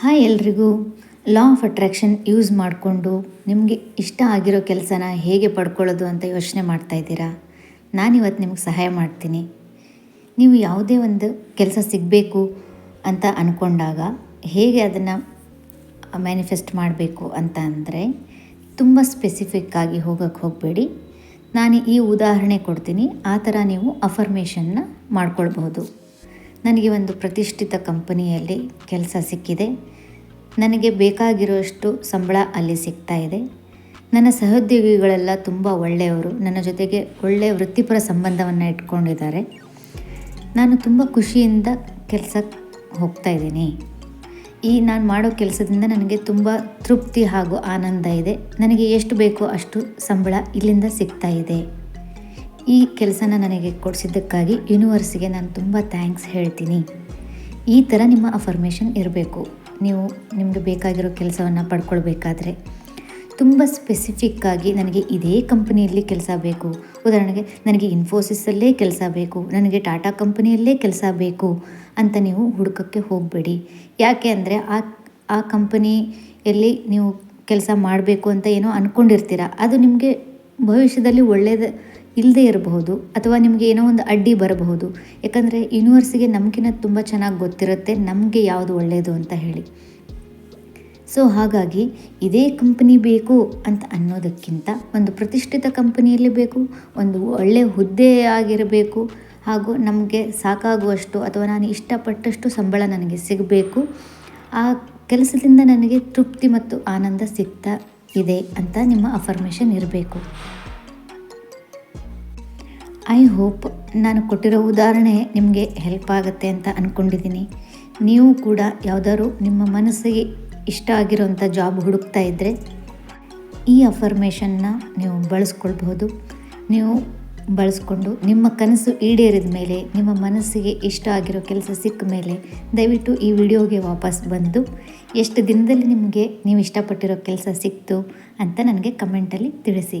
Hi ಎಲ್ರಿಗೂ. Law of attraction use ಮಾಡಿಕೊಂಡು ನಿಮಗೆ ಇಷ್ಟ ಆಗಿರೋ ಕೆಲಸನ ಹೇಗೆ ಪಡ್ಕೊಳ್ಳೋದು ಅಂತ ಯೋಚನೆ ಮಾಡ್ತಾ ಇದ್ದೀರಾ? ನಾನಿವತ್ತು ನಿಮಗೆ ಸಹಾಯ ಮಾಡ್ತೀನಿ. ನೀವು ಯಾವುದೇ ಒಂದು ಕೆಲಸ ಸಿಗಬೇಕು ಅಂತ ಅಂದ್ಕೊಂಡಾಗ ಹೇಗೆ ಅದನ್ನು ಮ್ಯಾನಿಫೆಸ್ಟ್ ಮಾಡಬೇಕು ಅಂತ ಅಂದರೆ ತುಂಬ ಸ್ಪೆಸಿಫಿಕ್ ಆಗಿ ಹೋಗೋಕ್ಕೆ ಹೋಗಬೇಡಿ. ನಾನು ಈ ಉದಾಹರಣೆ ಕೊಡ್ತೀನಿ. ಆ ಥರ ನೀವು ಅಫರ್ಮೇಷನ್ನ ಮಾಡ್ಕೊಳ್ಬಹುದು. ನನಗೆ ಒಂದು ಪ್ರತಿಷ್ಠಿತ ಕಂಪನಿಯಲ್ಲಿ ಕೆಲಸ ಸಿಕ್ಕಿದೆ. ನನಗೆ ಬೇಕಾಗಿರೋಷ್ಟು ಸಂಬಳ ಅಲ್ಲಿ ಸಿಗ್ತಾ ಇದೆ. ನನ್ನ ಸಹೋದ್ಯೋಗಿಗಳೆಲ್ಲ ತುಂಬ ಒಳ್ಳೆಯವರು. ನನ್ನ ಜೊತೆಗೆ ಒಳ್ಳೆಯ ವೃತ್ತಿಪರ ಸಂಬಂಧವನ್ನು ಇಟ್ಕೊಂಡಿದ್ದಾರೆ. ನಾನು ತುಂಬ ಖುಷಿಯಿಂದ ಕೆಲಸಕ್ಕೆ ಹೋಗ್ತಾ ಇದ್ದೀನಿ. ಈ ನಾನು ಮಾಡೋ ಕೆಲಸದಿಂದ ನನಗೆ ತುಂಬ ತೃಪ್ತಿ ಹಾಗೂ ಆನಂದ ಇದೆ. ನನಗೆ ಎಷ್ಟು ಬೇಕೋ ಅಷ್ಟು ಸಂಬಳ ಇಲ್ಲಿಂದ ಸಿಗ್ತಾ ಇದೆ. ಈ ಕೆಲಸನ ನನಗೆ ಕೊಡಿಸಿದ್ದಕ್ಕಾಗಿ ಯೂನಿವರ್ಸಿಗೆ ನಾನು ತುಂಬ ಥ್ಯಾಂಕ್ಸ್ ಹೇಳ್ತೀನಿ. ಈ ಥರ ನಿಮ್ಮ ಅಫರ್ಮೇಷನ್ ಇರಬೇಕು. ನೀವು ನಿಮಗೆ ಬೇಕಾಗಿರೋ ಕೆಲಸವನ್ನು ಪಡ್ಕೊಳ್ಬೇಕಾದ್ರೆ. ತುಂಬ ಸ್ಪೆಸಿಫಿಕ್ಕಾಗಿ ನನಗೆ ಇದೇ ಕಂಪನಿಯಲ್ಲಿ ಕೆಲಸ ಬೇಕು. ಉದಾಹರಣೆಗೆ, ನನಗೆ ಇನ್ಫೋಸಿಸಲ್ಲೇ ಕೆಲಸ ಬೇಕು. ನನಗೆ ಟಾಟಾ ಕಂಪನಿಯಲ್ಲೇ ಕೆಲಸ ಬೇಕು ಅಂತ ನೀವು ಹುಡುಕಕ್ಕೆ ಹೋಗಬೇಡಿ. ಯಾಕೆ ಅಂದರೆ ಆ ಆ ಕಂಪನಿಯಲ್ಲಿ ನೀವು ಕೆಲಸ ಮಾಡಬೇಕು ಅಂತ ಏನೋ ಅಂದ್ಕೊಂಡಿರ್ತೀರ ಅದು ನಿಮಗೆ ಭವಿಷ್ಯದಲ್ಲಿ ಒಳ್ಳೆಯದು ಇಲ್ಲದೆ ಇರಬಹುದು ಅಥವಾ ನಿಮಗೆ ಏನೋ ಒಂದು ಅಡ್ಡಿ ಬರಬಹುದು. ಯಾಕಂದರೆ ಯೂನಿವರ್ಸಿಗೆ ನಮಗಿನ ತುಂಬ ಚೆನ್ನಾಗಿ ಗೊತ್ತಿರುತ್ತೆ, ನಮಗೆ ಯಾವುದು ಒಳ್ಳೆಯದು ಅಂತ ಹೇಳಿ. ಸೊ ಹಾಗಾಗಿ ಇದೇ ಕಂಪನಿ ಬೇಕು ಅಂತ ಅನ್ನೋದಕ್ಕಿಂತ ಒಂದು ಪ್ರತಿಷ್ಠಿತ ಕಂಪನಿಯಲ್ಲಿ ಬೇಕು, ಒಂದು ಒಳ್ಳೆಯ ಹುದ್ದೆ ಆಗಿರಬೇಕು, ಹಾಗೂ ನಮಗೆ ಸಾಕಾಗುವಷ್ಟು ಅಥವಾ ನಾನು ಇಷ್ಟಪಟ್ಟಷ್ಟು ಸಂಬಳ ನನಗೆ ಸಿಗಬೇಕು, ಆ ಕೆಲಸದಿಂದ ನನಗೆ ತೃಪ್ತಿ ಮತ್ತು ಆನಂದ ಸಿಗ್ತಾ ಇದೆ ಅಂತ ನಿಮ್ಮ ಅಫರ್ಮೇಷನ್ ಇರಬೇಕು. ಐ ಹೋಪ್ ನಾನು ಕೊಟ್ಟಿರೋ ಉದಾಹರಣೆ ನಿಮಗೆ ಹೆಲ್ಪ್ ಆಗುತ್ತೆ ಅಂತ ಅಂದ್ಕೊಂಡಿದ್ದೀನಿ ನೀವು ಕೂಡ ಯಾವುದಾದ್ರು ನಿಮ್ಮ ಮನಸ್ಸಿಗೆ ಇಷ್ಟ ಆಗಿರೋಂಥ ಜಾಬ್ ಹುಡುಕ್ತಾ ಇದ್ದರೆ ಈ ಅಫರ್ಮೇಷನ್ನ ನೀವು ಬಳಸ್ಕೊಳ್ಬಹುದು. ನೀವು ಬಳಸ್ಕೊಂಡು ನಿಮ್ಮ ಕನಸು ಈಡೇರಿದ ಮೇಲೆ, ನಿಮ್ಮ ಮನಸ್ಸಿಗೆ ಇಷ್ಟ ಆಗಿರೋ ಕೆಲಸ ಸಿಕ್ಕ ಮೇಲೆ ದಯವಿಟ್ಟು ಈ ವಿಡಿಯೋಗೆ ವಾಪಸ್ ಬಂದು ಎಷ್ಟು ದಿನದಲ್ಲಿ ನಿಮಗೆ ನೀವು ಇಷ್ಟಪಟ್ಟಿರೋ ಕೆಲಸ ಸಿಕ್ತು ಅಂತ ನನಗೆ ಕಮೆಂಟಲ್ಲಿ ತಿಳಿಸಿ.